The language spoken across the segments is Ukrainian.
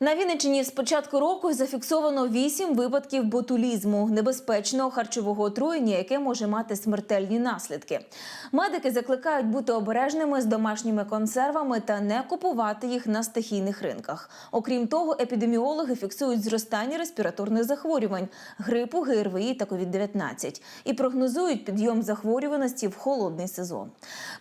На Вінниччині з початку року зафіксовано вісім випадків ботулізму, небезпечного харчового отруєння, яке може мати смертельні наслідки. Медики закликають бути обережними з домашніми консервами та не купувати їх на стихійних ринках. Окрім того, епідеміологи фіксують зростання респіраторних захворювань, грипу, ГРВІ та COVID-19 і прогнозують підйом захворюваності в холодний сезон.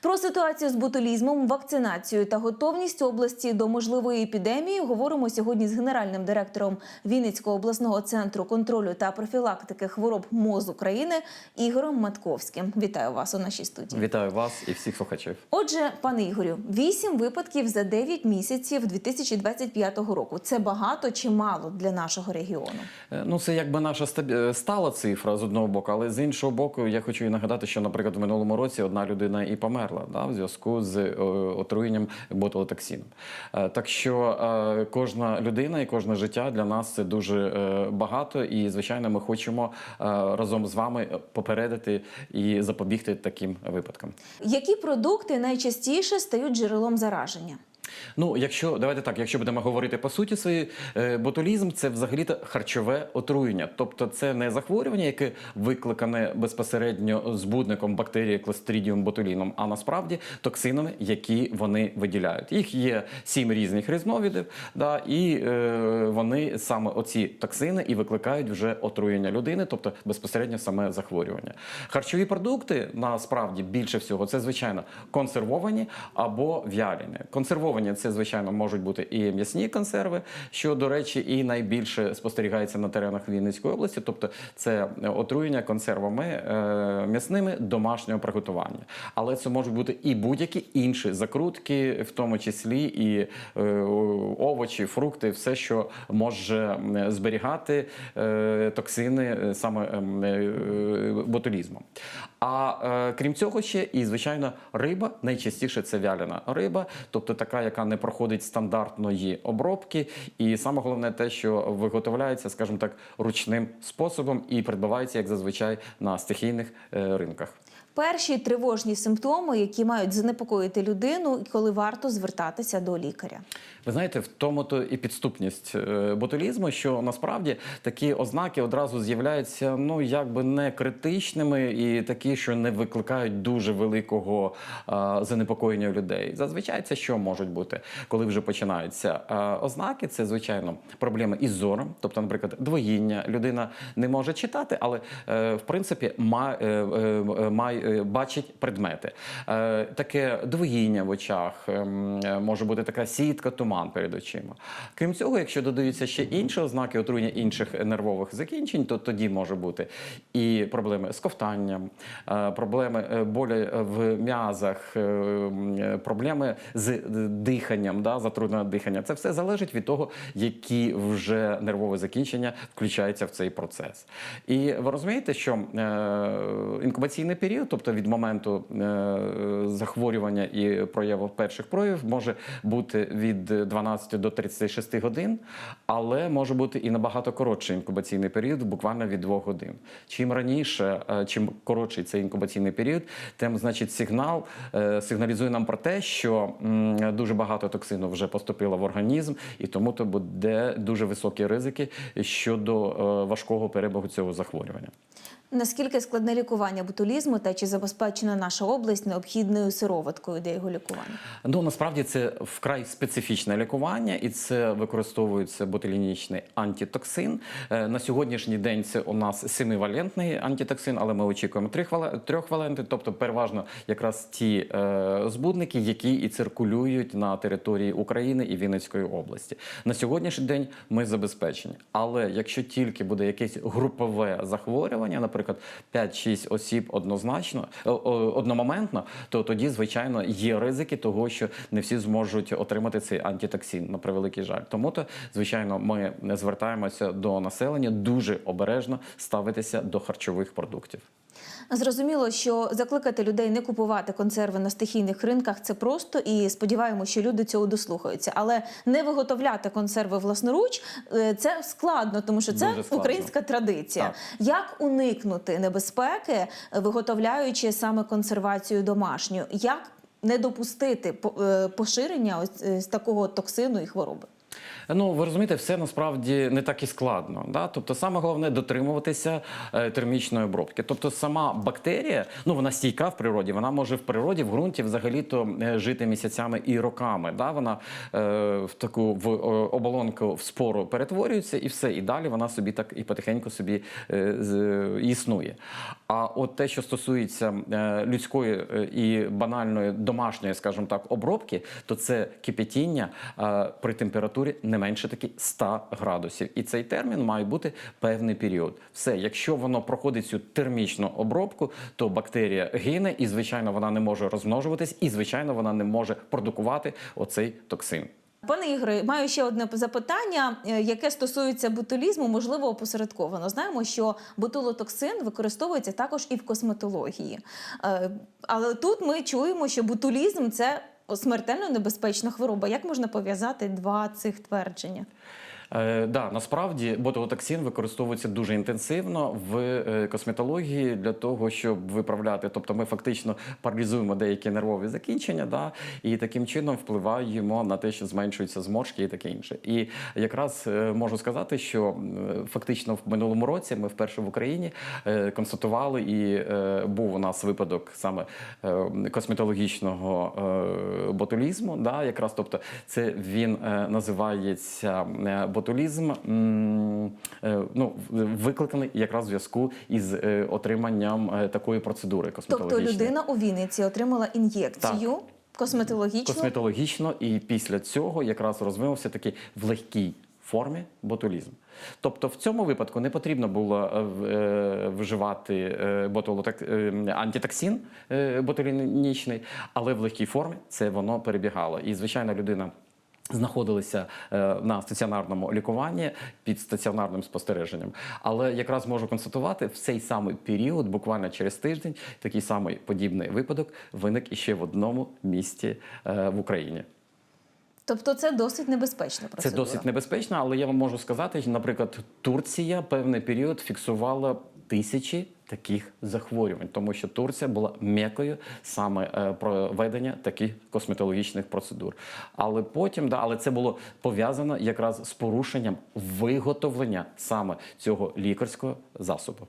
Про ситуацію з ботулізмом, вакцинацією та готовність області до можливої епідемії говоримо сьогодні з генеральним директором Вінницького обласного центру контролю та профілактики хвороб МОЗ України Ігорем Матковським. Вітаю вас у нашій студії. Вітаю вас і всіх слухачів. Отже, пане Ігорю, вісім випадків за 9 місяців 2025 року. Це багато чи мало для нашого регіону? Е, Ну, це якби наша е, стала цифра з одного боку, але з іншого боку, я хочу і нагадати, що, наприклад, в минулому році одна людина і померла да, в зв'язку з е, отруєнням ботулотоксином. Так що е, людина і кожне життя для нас це дуже е, багато, і звичайно, ми хочемо е, разом з вами попередити і запобігти таким випадкам. Які продукти найчастіше стають джерелом зараження? Ну, якщо давайте так, якщо будемо говорити по суті своєї, е, ботулізм це взагалі харчове отруєння, тобто це не захворювання, яке викликане безпосередньо збудником бактерії Clostridium botulinum, а насправді токсинами, які вони виділяють. Їх є сім різних різновидів, да, і е, вони саме оці токсини і викликають вже отруєння людини, тобто безпосередньо саме захворювання. Харчові продукти насправді більше всього це звичайно консервовані або вялені. Консервовані це звичайно можуть бути і м'ясні консерви, що до речі, і найбільше спостерігається на теренах Вінницької області, тобто це отруєння консервами е, м'ясними домашнього приготування. Але це можуть бути і будь-які інші закрутки, в тому числі і е, овочі, фрукти, все, що може зберігати е, токсини саме е. А крім цього, ще і звичайно риба найчастіше це вялена риба, тобто така, яка не проходить стандартної обробки. І саме головне те, що виготовляється, скажімо так, ручним способом і придбавається як зазвичай на стихійних е, ринках. Перші тривожні симптоми, які мають занепокоїти людину, і коли варто звертатися до лікаря. Ви знаєте, в тому то і підступність е, ботулізму, що насправді такі ознаки одразу з'являються ну якби не критичними і такі, що не викликають дуже великого е, занепокоєння людей. Зазвичай це що можуть бути, коли вже починаються е, ознаки. Це звичайно проблеми із зором, тобто, наприклад, двоїння. Людина не може читати, але е, в принципі має, е, має е, бачить предмети. Е, таке двоїння в очах, ем, е, може бути така сітка, туман перед очима. Крім цього, якщо додаються ще інші ознаки отруєння інших нервових закінчень, то тоді може бути і проблеми з ковтанням, е, проблеми е, болі в м'язах, е, е, проблеми з диханням, да, затруднене дихання. Це все залежить від того, які вже нервові закінчення включаються в цей процес. І ви розумієте, що е, інкубаційний період, тобто від моменту е, захворювання і прояву перших проявів, може бути від 12 до 36 годин, але може бути і набагато коротший інкубаційний період, буквально від 2 годин. Чим раніше, е, чим коротший цей інкубаційний період, тим значить сигнал е, сигналізує нам про те, що дуже багато токсину вже поступило в організм, і тому то буде дуже високі ризики щодо важкого перебігу цього захворювання. Наскільки складне лікування ботулізму та чи забезпечена наша область необхідною сироваткою для його лікування? Ну насправді це вкрай специфічне лікування, і це використовується ботулінічний антитоксин. Е, На сьогоднішній день це у нас семивалентний антитоксин, але ми очікуємо трьохвалентний, тобто переважно якраз ті е, збудники, які і циркулюють на території України і Вінницької області. На сьогоднішній день ми забезпечені. Але якщо тільки буде якесь групове захворювання, наприклад, 5-6 осіб однозначно о- одномоментно, то тоді, звичайно, є ризики того, що не всі зможуть отримати цей антитоксин на превеликий жаль. Тому то, звичайно, ми звертаємося до населення дуже обережно ставитися до харчових продуктів. Зрозуміло, що закликати людей не купувати консерви на стихійних ринках це просто і сподіваємося, що люди цього дослухаються. Але не виготовляти консерви власноруч е, це складно, тому що це складно. українська традиція. Так. Як уникнути небезпеки, виготовляючи саме консервацію домашню? Як не допустити е, поширення ось е, такого токсину і хвороби? Ну, ви розумієте, все насправді не так і складно. Да? Тобто, саме головне дотримуватися е, термічної обробки. Тобто, сама бактерія, ну вона стійка в природі, вона може в природі, в ґрунті взагалі-то е, жити місяцями і роками. Да? Вона е, в таку в е, оболонку в спору перетворюється і все. І далі вона собі так і потихеньку собі е, з- існує. А от те, що стосується е, людської е, і банальної домашньої, скажімо так, обробки, то це кипятіння е, при температурі не менше таки 100 градусів. І цей термін має бути певний період. Все, якщо воно проходить цю термічну обробку, то бактерія гине, і звичайно вона не може розмножуватись, і звичайно вона не може продукувати оцей токсин. Пане Ігоре, маю ще одне запитання, е, яке стосується ботулізму, можливо, опосередковано. Знаємо, що ботулотоксин використовується також і в косметології. Е, Але тут ми чуємо, що ботулізм це смертельно небезпечна хвороба. Як можна пов'язати два цих твердження? Е, да, насправді ботулотоксин використовується дуже інтенсивно в е, косметології для того, щоб виправляти. Тобто ми фактично паралізуємо деякі нервові закінчення, да, і таким чином впливаємо на те, що зменшуються зморшки і таке інше. І якраз е, можу сказати, що фактично в минулому році ми вперше в Україні е, констатували, і був у нас випадок саме косметологічного ботулізму. Да, якраз тобто це він називається ботулізм, е, ну, викликаний якраз в зв'язку із е, отриманням е, такої процедури Тобто людина у Вінниці отримала ін'єкцію косметологічну. Косметологічно, і після цього якраз розвинувся такий в легкій формі ботулізм. Тобто в цьому випадку не потрібно було вживати антитоксин ботулінічний, але в легкій формі це воно перебігало. І звичайно, людина. Знаходилися е, на стаціонарному лікуванні під стаціонарним спостереженням, але якраз можу констатувати, в цей самий період, буквально через тиждень, такий самий подібний випадок виник іще в одному місті е, в Україні. Тобто це досить небезпечна Це процедура. досить небезпечно, але я вам можу сказати, що, наприклад, Турція певний період фіксувала тисячі таких захворювань, тому що Турція була м'якою саме е, проведення таких косметологічних процедур. Але потім, да, але це було пов'язано якраз з порушенням виготовлення саме цього лікарського засобу.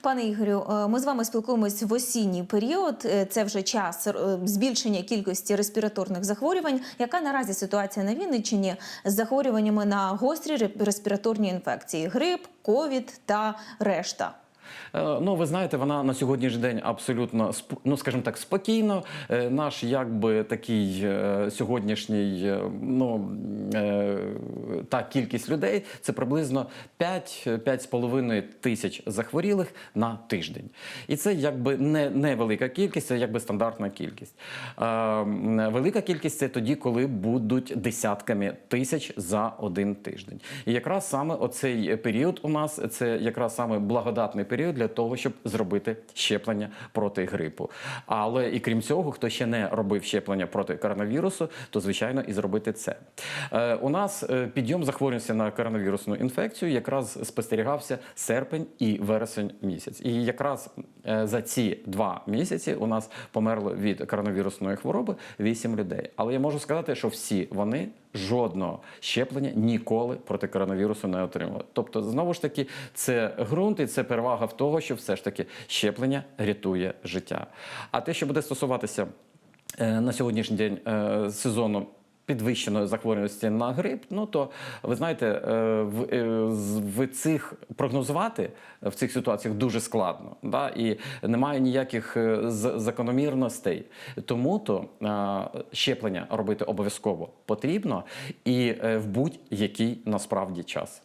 Пане Ігорю, е, ми з вами спілкуємось в осінній період. Е, Це вже час збільшення кількості респіраторних захворювань. Яка наразі ситуація на Вінниччині з захворюваннями на гострі респіраторні інфекції: грип, ковід та решта? Е, Ну, ви знаєте, вона на сьогоднішній день абсолютно ну, скажімо так, спокійно. Е, Наш якби такий е, сьогоднішній ну, та кількість людей це приблизно 5-5,5 тисяч захворілих на тиждень. І це якби не, не велика кількість, це якби стандартна кількість. Велика кількість це тоді, коли будуть десятками тисяч за один тиждень. І якраз саме оцей період у нас це якраз саме благодатний період для того, щоб зробити щеплення проти грипу. Але і крім цього, хто ще не робив щеплення проти коронавірусу, то звичайно і зробити це. Е, у нас е, підйом захворюваності на коронавірусну інфекцію якраз спостерігався серпень і вересень місяць. І якраз е, за ці два місяці у нас померло від коронавірусної хвороби 8 людей. Але я можу сказати, що всі вони жодного щеплення ніколи проти коронавірусу не отримали. Тобто, знову ж таки, це ґрунт і це перевага в того, що все ж таки щеплення рятує життя. А те, що буде стосуватися е, на сьогоднішній день е, сезону. Підвищеної захворюваності на грип, ну то ви знаєте, е, в, е, в цих прогнозувати в цих ситуаціях дуже складно, да? і немає ніяких е, закономірностей. Тому то щеплення робити обов'язково потрібно і в будь-який насправді час.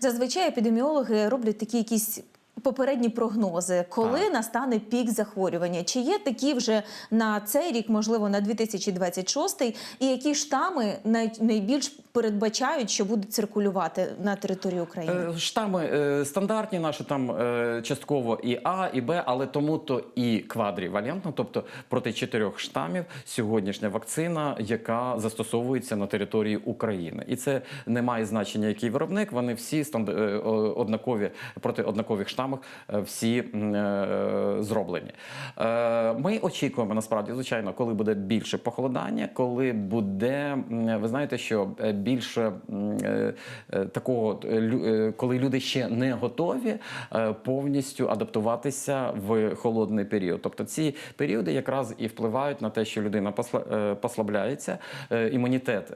Зазвичай епідеміологи роблять такі якісь. Попередні прогнози, коли Так. настане пік захворювання, чи є такі вже на цей рік, можливо, на 2026, і які штами найбільш передбачають, що будуть циркулювати на території України? Е, Штами е, стандартні, наші там е, частково і А, і Б, але тому то і квадрівалентно, тобто проти чотирьох штамів сьогоднішня вакцина, яка застосовується на території України. І це не має значення, який виробник. Вони всі станд- однакові проти однакових штамів е, всі зроблені. Ми очікуємо насправді, звичайно, коли буде більше похолодання, коли буде, ви знаєте, що більше е, е, такого, е, коли люди ще не готові повністю адаптуватися в холодний період. Тобто ці періоди якраз і впливають на те, що людина посла- послабляється, імунітет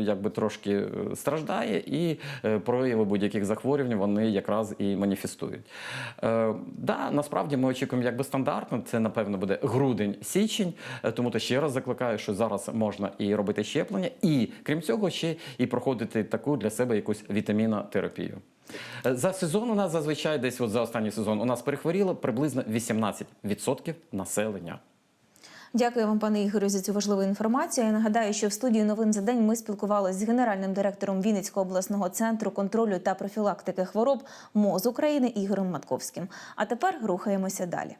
якби трошки страждає, і прояви будь-яких захворювань вони якраз і маніфестують. Да, насправді ми очікуємо якби стандартно. Це напевно буде грудень-січень. Тому то ще раз закликаю, що зараз можна і робити щеплення, і крім цього, ще і проходити таку для себе якусь вітамінотерапію. Е, За сезон у нас зазвичай десь от за останній сезон у нас перехворіло приблизно 18% населення. Дякую вам, пане Ігорю, за цю важливу інформацію. Я нагадаю, що в студії новин за день ми спілкувалися з генеральним директором Вінницького обласного центру контролю та профілактики хвороб МОЗ України Ігорем Матковським. А тепер рухаємося далі.